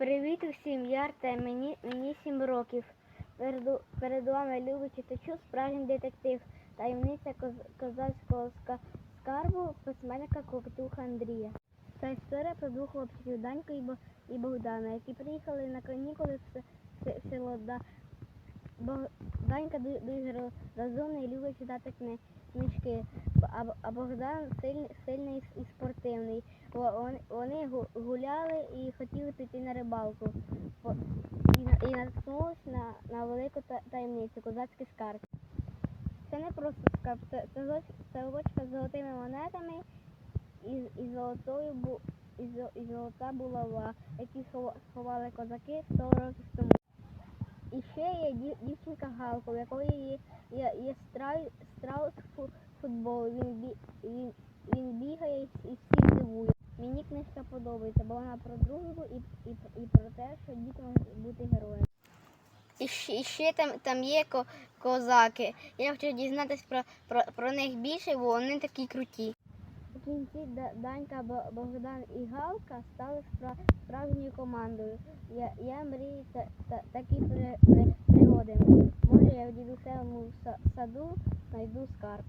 Привіт усім, я Артем, мені, мені 7 років. Перед, перед вами любий читачу справжній детектив, таємниця коз, козацького ска, скарбу письменника Коктуха Андрія. Це історія про двох хлопців Данька і, Бо, і Богдана, які приїхали на канікули в, се- се- село Данька ду- дуже розумний любить читати книжки, а, Богдан сильний, сильний і спортивний. Вони, гуляли і хотіли піти на рибалку. І, на- наткнулись на, на велику таємницю, козацький скарб. Це не просто скарб, це, це, це лодочка з золотими монетами і, і, золотою і, золота булава, які сховали козаки 100 років тому. І ще є дівчинка Галка, у якої є, є, страус фу- футболу. Він, він, він бігає і всі- дивує. Мені книжка подобається, бо вона про дружбу і, і, і про те, що можуть бути героями. І ще, і ще там, там є ко, козаки. Я хочу дізнатися про, про, про них більше, бо вони такі круті. У кінці Да- Данька, Богдан і Галка стали справжньою командою. Я, я мрію та, та, такі при, при, пригоди. Може, я в дідусевому саду знайду скарб.